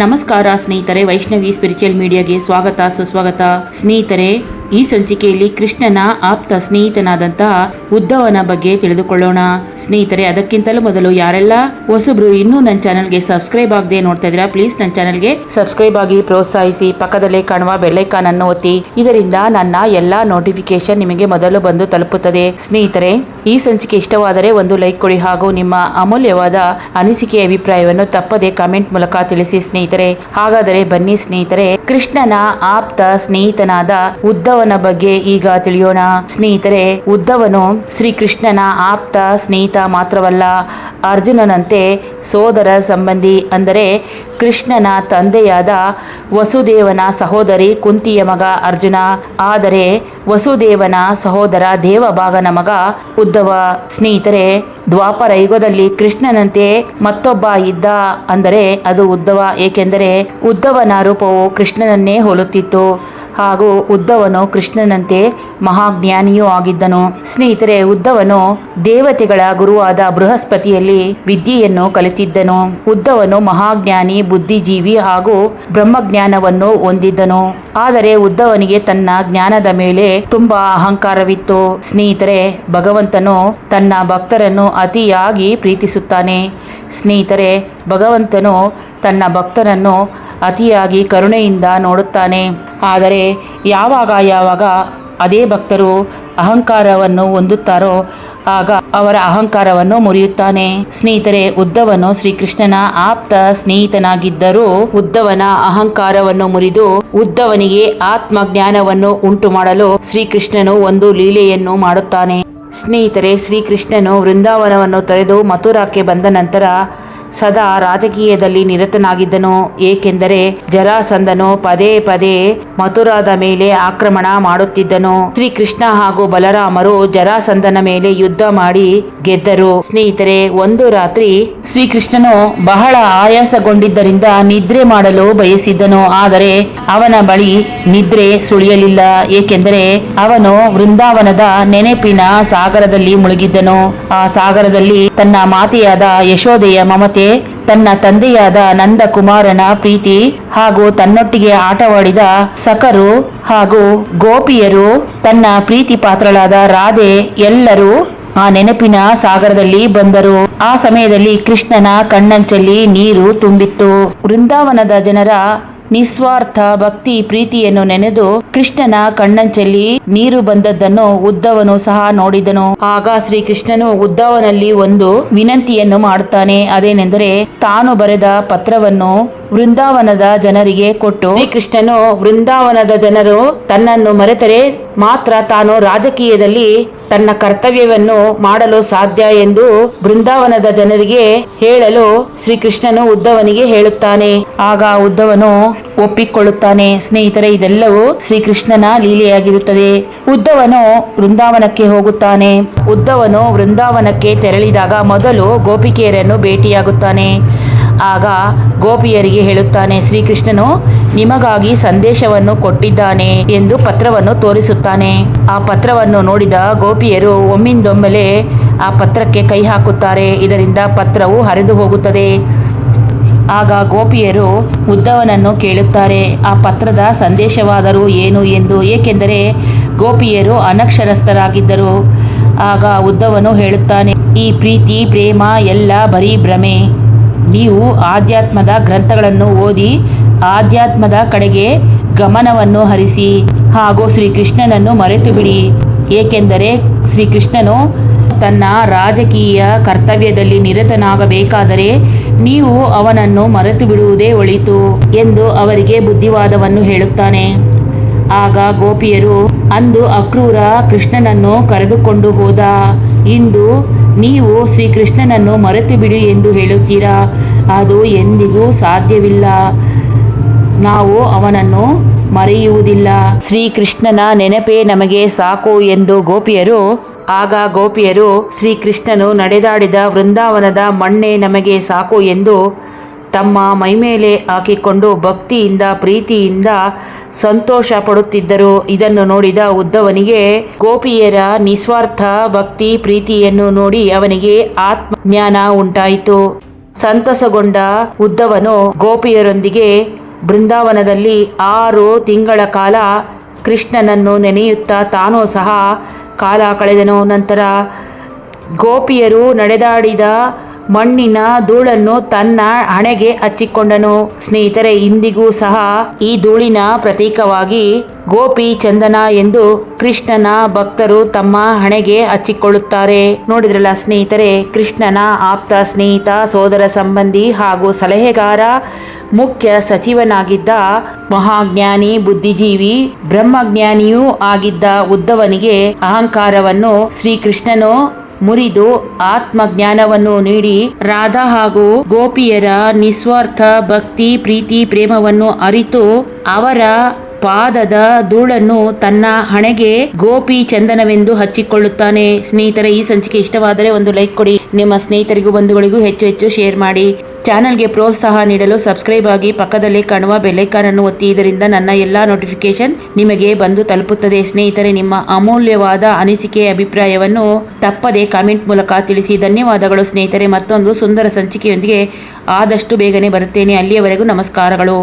ನಮಸ್ಕಾರ ಸ್ನೇಹಿತರೆ, ವೈಷ್ಣವಿ ಸ್ಪಿರಿಚುವಲ್ ಮೀಡಿಯಾಗೆ ಸ್ವಾಗತ, ಸುಸ್ವಾಗತ. ಸ್ನೇಹಿತರೆ, ಈ ಸಂಚಿಕೆಯಲ್ಲಿ ಕೃಷ್ಣನ ಆಪ್ತ ಸ್ನೇಹಿತನಾದಂತಹ ಉದ್ದವನ ಬಗ್ಗೆ ತಿಳಿದುಕೊಳ್ಳೋಣ. ಸ್ನೇಹಿತರೆ, ಅದಕ್ಕಿಂತಲೂ ಮೊದಲು ಯಾರೆಲ್ಲ ಹೊಸಬ್ರು ಇನ್ನೂ ನನ್ನ ಚಾನಲ್ಗೆ ಸಬ್ಸ್ಕ್ರೈಬ್ ಆಗದೆ ನೋಡ್ತಾ ಇದ್ದೀರಾ ಪ್ಲೀಸ್ ನನ್ನ ಚಾನಲ್ಗೆ ಸಬ್ಸ್ಕ್ರೈಬ್ ಆಗಿ ಪ್ರೋತ್ಸಾಹಿಸಿ. ಪಕ್ಕದಲ್ಲೇ ಕಾಣುವ ಬೆಲ್ಲೈಕಾನ್ ಅನ್ನು ಒತ್ತಿ. ಇದರಿಂದ ನನ್ನ ಎಲ್ಲಾ ನೋಟಿಫಿಕೇಶನ್ ನಿಮಗೆ ಮೊದಲು ಬಂದು ತಲುಪುತ್ತದೆ. ಸ್ನೇಹಿತರೆ ಈ ಸಂಚಿಕೆ ಇಷ್ಟವಾದರೆ ಒಂದು ಲೈಕ್ ಕೊಡಿ ಹಾಗೂ ನಿಮ್ಮ ಅಮೂಲ್ಯವಾದ ಅನಿಸಿಕೆ ಅಭಿಪ್ರಾಯವನ್ನು ತಪ್ಪದೆ ಕಾಮೆಂಟ್ ಮೂಲಕ ತಿಳಿಸಿ ಸ್ನೇಹಿತರೆ. ಹಾಗಾದರೆ ಬನ್ನಿ ಸ್ನೇಹಿತರೆ, ಕೃಷ್ಣನ ಆಪ್ತ ಸ್ನೇಹಿತನಾದ ಉದ್ದವನ ಬಗ್ಗೆ ಈಗ ತಿಳಿಯೋಣ. ಸ್ನೇಹಿತರೆ, ಉದ್ದವನು ಶ್ರೀಕೃಷ್ಣನ ಆಪ್ತ ಸ್ನೇಹಿತ ಮಾತ್ರವಲ್ಲ ಅರ್ಜುನನಂತೆ ಸೋದರ ಸಂಬಂಧಿ ಅಂದರೆ ಕೃಷ್ಣನ ತಂದೆಯಾದ ವಸುದೇವನ ಸಹೋದರಿ ಕುಂತಿಯ ಮಗ ಅರ್ಜುನ. ಆದರೆ ವಸುದೇವನ ಸಹೋದರ ದೇವಭಾಗನ ಮಗ ಉದ್ದವ. ಸ್ನೇಹಿತರೆ, ದ್ವಾಪರ ಯುಗದಲ್ಲಿ ಕೃಷ್ಣನಂತೆ ಮತ್ತೊಬ್ಬ ಇದ್ದ ಅಂದರೆ ಅದು ಉದ್ದವ. ಏಕೆಂದರೆ ಉದ್ದವನ ರೂಪವು ಕೃಷ್ಣನನ್ನೇ ಹೋಲುತ್ತಿತ್ತು. ಹಾಗೂ ಉದ್ದವನು ಕೃಷ್ಣನಂತೆ ಮಹಾಜ್ಞಾನಿಯೂ ಆಗಿದ್ದನು. ಸ್ನೇಹಿತರೆ, ಉದ್ದವನು ದೇವತೆಗಳ ಗುರುವಾದ ಬೃಹಸ್ಪತಿಯಲ್ಲಿ ವಿದ್ಯೆಯನ್ನು ಕಲಿತಿದ್ದನು. ಉದ್ದವನು ಮಹಾಜ್ಞಾನಿ, ಬುದ್ಧಿಜೀವಿ ಹಾಗೂ ಬ್ರಹ್ಮಜ್ಞಾನವನ್ನು ಹೊಂದಿದ್ದನು. ಆದರೆ ಉದ್ದವನಿಗೆ ತನ್ನ ಜ್ಞಾನದ ಮೇಲೆ ತುಂಬಾ ಅಹಂಕಾರವಿತ್ತು. ಸ್ನೇಹಿತರೆ, ಭಗವಂತನು ತನ್ನ ಭಕ್ತರನ್ನು ಅತಿಯಾಗಿ ಪ್ರೀತಿಸುತ್ತಾನೆ. ಸ್ನೇಹಿತರೆ, ಭಗವಂತನು ತನ್ನ ಭಕ್ತರನ್ನು ಅತಿಯಾಗಿ ಕರುಣೆಯಿಂದ ನೋಡುತ್ತಾನೆ. ಆದರೆ ಯಾವಾಗ ಯಾವಾಗ ಅದೇ ಭಕ್ತರು ಅಹಂಕಾರವನ್ನು ಹೊಂದುತ್ತಾರೋ, ಆಗ ಅವರ ಅಹಂಕಾರವನ್ನು ಮುರಿಯುತ್ತಾನೆ. ಸ್ನೇಹಿತರೆ, ಉದ್ದವನು ಶ್ರೀಕೃಷ್ಣನ ಆಪ್ತ ಸ್ನೇಹಿತನಾಗಿದ್ದರೂ ಉದ್ದವನ ಅಹಂಕಾರವನ್ನು ಮುರಿದು ಉದ್ದವನಿಗೆ ಆತ್ಮಜ್ಞಾನವನ್ನು ಉಂಟು ಮಾಡಲು ಶ್ರೀಕೃಷ್ಣನು ಒಂದು ಲೀಲೆಯನ್ನು ಮಾಡುತ್ತಾನೆ. ಸ್ನೇಹಿತರೆ, ಶ್ರೀಕೃಷ್ಣನು ವೃಂದಾವನವನ್ನು ತೊರೆದು ಮಥುರಾಕ್ಕೆ ಬಂದ ನಂತರ ಸದಾ ರಾಜಕೀಯದಲ್ಲಿ ನಿರತನಾಗಿದ್ದನು. ಏಕೆಂದರೆ ಜರಾಸಂದನು ಪದೇ ಪದೇ ಮಥುರಾದ ಮೇಲೆ ಆಕ್ರಮಣ ಮಾಡುತ್ತಿದ್ದನು. ಶ್ರೀಕೃಷ್ಣ ಹಾಗೂ ಬಲರಾಮರು ಜರಾಸಂದನ ಮೇಲೆ ಯುದ್ಧ ಮಾಡಿ ಗೆದ್ದರು. ಸ್ನೇಹಿತರೆ, ಒಂದು ರಾತ್ರಿ ಶ್ರೀಕೃಷ್ಣನು ಬಹಳ ಆಯಾಸಗೊಂಡಿದ್ದರಿಂದ ನಿದ್ರೆ ಮಾಡಲು ಬಯಸಿದ್ದನು. ಆದರೆ ಅವನ ಬಳಿ ನಿದ್ರೆ ಸುಳಿಯಲಿಲ್ಲ. ಏಕೆಂದರೆ ಅವನು ವೃಂದಾವನದ ನೆನಪಿನ ಸಾಗರದಲ್ಲಿ ಮುಳುಗಿದ್ದನು. ಆ ಸಾಗರದಲ್ಲಿ ತನ್ನ ಮಾತೆಯಾದ ಯಶೋದೆಯ ಮಮತೆ ತನ್ನ ತಂದೆಯಾದ ನಂದಕುಮಾರನ ಪ್ರೀತಿ ಹಾಗೂ ತನ್ನೊಟ್ಟಿಗೆ ಆಟವಾಡಿದ ಸಕರು ಹಾಗೂ ಗೋಪಿಯರು ತನ್ನ ಪ್ರೀತಿ ಪಾತ್ರಳಾದ ರಾಧೆ ಎಲ್ಲರೂ ಆ ನೆನಪಿನ ಸಾಗರದಲ್ಲಿ ಬಂದರು. ಆ ಸಮಯದಲ್ಲಿ ಕೃಷ್ಣನ ಕಣ್ಣಂಚಲ್ಲಿ ನೀರು ತುಂಬಿತ್ತು. ವೃಂದಾವನದ ಜನರ ನಿಸ್ವಾರ್ಥ ಭಕ್ತಿ ಪ್ರೀತಿಯನ್ನು ನೆನೆದು ಕೃಷ್ಣನ ಕಣ್ಣಂಚಲ್ಲಿ ನೀರು ಬಂದದ್ದನ್ನು ಉದ್ದವನು ಸಹ ನೋಡಿದನು. ಆಗ ಶ್ರೀಕೃಷ್ಣನು ಉದ್ದವನಲ್ಲಿ ಒಂದು ವಿನಂತಿಯನ್ನು ಮಾಡುತ್ತಾನೆ. ಅದೇನೆಂದರೆ ತಾನು ಬರೆದ ಪತ್ರವನ್ನು ವೃಂದಾವನದ ಜನರಿಗೆ ಕೊಟ್ಟು ಶ್ರೀಕೃಷ್ಣನು ವೃಂದಾವನದ ಜನರು ತನ್ನನ್ನು ಮರೆತರೆ ಮಾತ್ರ ತಾನು ರಾಜಕೀಯದಲ್ಲಿ ತನ್ನ ಕರ್ತವ್ಯವನ್ನು ಮಾಡಲು ಸಾಧ್ಯ ಎಂದು ಬೃಂದಾವನದ ಜನರಿಗೆ ಹೇಳಲು ಶ್ರೀಕೃಷ್ಣನು ಉದ್ದವನಿಗೆ ಹೇಳುತ್ತಾನೆ. ಆಗ ಉದ್ದವನು ಒಪ್ಪಿಕೊಳ್ಳುತ್ತಾನೆ. ಸ್ನೇಹಿತರೆ ಇದೆಲ್ಲವೂ ಶ್ರೀಕೃಷ್ಣನ ಲೀಲೆಯಾಗಿರುತ್ತದೆ. ಉದ್ದವನು ವೃಂದಾವನಕ್ಕೆ ಹೋಗುತ್ತಾನೆ. ಉದ್ದವನು ವೃಂದಾವನಕ್ಕೆ ತೆರಳಿದಾಗ ಮೊದಲು ಗೋಪಿಕೆಯರನ್ನು ಭೇಟಿಯಾಗುತ್ತಾನೆ. ಆಗ ಗೋಪಿಯರಿಗೆ ಹೇಳುತ್ತಾನೆ, ಶ್ರೀಕೃಷ್ಣನು ನಿಮಗಾಗಿ ಸಂದೇಶವನ್ನು ಕೊಟ್ಟಿದ್ದಾನೆ ಎಂದು ಪತ್ರವನ್ನು ತೋರಿಸುತ್ತಾನೆ. ಆ ಪತ್ರವನ್ನು ನೋಡಿದ ಗೋಪಿಯರು ಒಮ್ಮಿಂದೊಮ್ಮೆಲೆ ಆ ಪತ್ರಕ್ಕೆ ಕೈ ಹಾಕುತ್ತಾರೆ. ಇದರಿಂದ ಪತ್ರವು ಹರಿದು ಹೋಗುತ್ತದೆ. ಆಗ ಗೋಪಿಯರು ಉದ್ದವನನ್ನು ಕೇಳುತ್ತಾರೆ, ಆ ಪತ್ರದ ಸಂದೇಶವಾದರೂ ಏನು ಎಂದು? ಏಕೆಂದರೆ ಗೋಪಿಯರು ಅನಕ್ಷರಸ್ಥರಾಗಿದ್ದರು. ಆಗ ಉದ್ದವನು ಹೇಳುತ್ತಾನೆ, ಈ ಪ್ರೀತಿ, ಪ್ರೇಮ ಎಲ್ಲ ಬರೀ ಭ್ರಮೆ. ನೀವು ಆಧ್ಯಾತ್ಮದ ಗ್ರಂಥಗಳನ್ನು ಓದಿ ಆಧ್ಯಾತ್ಮದ ಕಡೆಗೆ ಗಮನವನ್ನು ಹರಿಸಿ ಹಾಗೂ ಶ್ರೀಕೃಷ್ಣನನ್ನು ಮರೆತು ಬಿಡಿ ಏಕೆಂದರೆ ಶ್ರೀಕೃಷ್ಣನು ತನ್ನ ರಾಜಕೀಯ ಕರ್ತವ್ಯದಲ್ಲಿ ನಿರತನಾಗಬೇಕಾದರೆ ನೀವು ಅವನನ್ನು ಮರೆತು ಬಿಡುವುದೇ ಒಳಿತು ಎಂದು ಅವರಿಗೆ ಬುದ್ಧಿವಾದವನ್ನು ಹೇಳುತ್ತಾನೆ. ಆಗ ಗೋಪಿಯರು ಅಂದು ಅಕ್ರೂರ ಕೃಷ್ಣನನ್ನು ಕರೆದುಕೊಂಡು ಹೋದ. ಇಂದು ನೀವು ಶ್ರೀಕೃಷ್ಣನನ್ನು ಮರೆತು ಬಿಡಿ ಎಂದು ಹೇಳುತ್ತೀರಾ? ಅದು ಎಂದಿಗೂ ಸಾಧ್ಯವಿಲ್ಲ. ನಾವು ಅವನನ್ನು ಮರೆಯುವುದಿಲ್ಲ. ಶ್ರೀಕೃಷ್ಣನ ನೆನಪೇ ನಮಗೆ ಸಾಕು ಎಂದು ಗೋಪಿಯರು ಆಗ ಗೋಪಿಯರು ಶ್ರೀಕೃಷ್ಣನು ನಡೆದಾಡಿದ ವೃಂದಾವನದ ಮಣ್ಣೆ ನಮಗೆ ಸಾಕು ಎಂದು ತಮ್ಮ ಮೈಮೇಲೆ ಹಾಕಿಕೊಂಡು ಭಕ್ತಿಯಿಂದ, ಪ್ರೀತಿಯಿಂದ ಸಂತೋಷ ಪಡುತ್ತಿದ್ದರು. ಇದನ್ನು ನೋಡಿದ ಉದ್ದವನಿಗೆ, ಗೋಪಿಯರ ನಿಸ್ವಾರ್ಥ ಭಕ್ತಿ ಪ್ರೀತಿಯನ್ನು ನೋಡಿ ಅವನಿಗೆ ಆತ್ಮಜ್ಞಾನ ಉಂಟಾಯಿತು. ಸಂತಸಗೊಂಡ ಉದ್ದವನು ಗೋಪಿಯರೊಂದಿಗೆ ಬೃಂದಾವನದಲ್ಲಿ ಆರು ತಿಂಗಳ ಕಾಲ ಕೃಷ್ಣನನ್ನು ನೆನೆಯುತ್ತಾ ತಾನೂ ಸಹ ಕಾಲ ಕಳೆದನು. ನಂತರ ಗೋಪಿಯರು ನಡೆದಾಡಿದ ಮಣ್ಣಿನ ಧೂಳನ್ನು ತನ್ನ ಹಣೆಗೆ ಹಚ್ಚಿಕೊಂಡನು. ಸ್ನೇಹಿತರೆ, ಇಂದಿಗೂ ಸಹ ಈ ಧೂಳಿನ ಪ್ರತೀಕವಾಗಿ ಗೋಪಿ ಚಂದನ ಎಂದು ಕೃಷ್ಣನ ಭಕ್ತರು ತಮ್ಮ ಹಣೆಗೆ ಹಚ್ಚಿಕೊಳ್ಳುತ್ತಾರೆ. ನೋಡಿದ್ರಲ್ಲ ಸ್ನೇಹಿತರೆ, ಕೃಷ್ಣನ ಆಪ್ತ ಸ್ನೇಹಿತ, ಸೋದರ ಸಂಬಂಧಿ ಹಾಗೂ ಸಲಹೆಗಾರ, ಮುಖ್ಯ ಸಚಿವನಾಗಿದ್ದ ಮಹಾಜ್ಞಾನಿ, ಬುದ್ಧಿಜೀವಿ, ಬ್ರಹ್ಮಜ್ಞಾನಿಯೂ ಆಗಿದ್ದ ಉದ್ದವನಿಗೆ ಅಹಂಕಾರವನ್ನು ಶ್ರೀಕೃಷ್ಣನು ಮುರಿದು ಆತ್ಮಜ್ಞಾನವನ್ನು ನೀಡಿ ರಾಧಾ ಹಾಗೂ ಗೋಪಿಯರ ನಿಸ್ವಾರ್ಥ ಭಕ್ತಿ, ಪ್ರೀತಿ, ಪ್ರೇಮವನ್ನು ಅರಿತು ಅವರ ಪಾದದ ಧೂಳನ್ನು ತನ್ನ ಹಣೆಗೆ ಗೋಪಿ ಚಂದನವೆಂದು ಹಚ್ಚಿಕೊಳ್ಳುತ್ತಾನೆ. ಸ್ನೇಹಿತರೆ, ಈ ಸಂಚಿಕೆ ಇಷ್ಟವಾದರೆ ಒಂದು ಲೈಕ್ ಕೊಡಿ. ನಿಮ್ಮ ಸ್ನೇಹಿತರಿಗೂ ಬಂಧುಗಳಿಗೂ ಹೆಚ್ಚು ಹೆಚ್ಚು ಶೇರ್ ಮಾಡಿ. ಚಾನಲ್ಗೆ ಪ್ರೋತ್ಸಾಹ ನೀಡಲು ಸಬ್ಸ್ಕ್ರೈಬ್ ಆಗಿ ಪಕ್ಕದಲ್ಲಿ ಕಾಣುವ ಬೆಲ್ಲೈಕಾನ್ ಅನ್ನು ಒತ್ತಿ ಇದರಿಂದ ನನ್ನ ಎಲ್ಲಾ ನೋಟಿಫಿಕೇಶನ್ ನಿಮಗೆ ಬಂದು ತಲುಪುತ್ತದೆ. ಸ್ನೇಹಿತರೆ, ನಿಮ್ಮ ಅಮೂಲ್ಯವಾದ ಅನಿಸಿಕೆ, ಅಭಿಪ್ರಾಯವನ್ನು ತಪ್ಪದೆ ಕಾಮೆಂಟ್ ಮೂಲಕ ತಿಳಿಸಿ. ಧನ್ಯವಾದಗಳು ಸ್ನೇಹಿತರೆ. ಮತ್ತೊಂದು ಸುಂದರ ಸಂಚಿಕೆಯೊಂದಿಗೆ ಆದಷ್ಟು ಬೇಗನೆ ಬರುತ್ತೇನೆ. ಅಲ್ಲಿಯವರೆಗೂ ನಮಸ್ಕಾರಗಳು.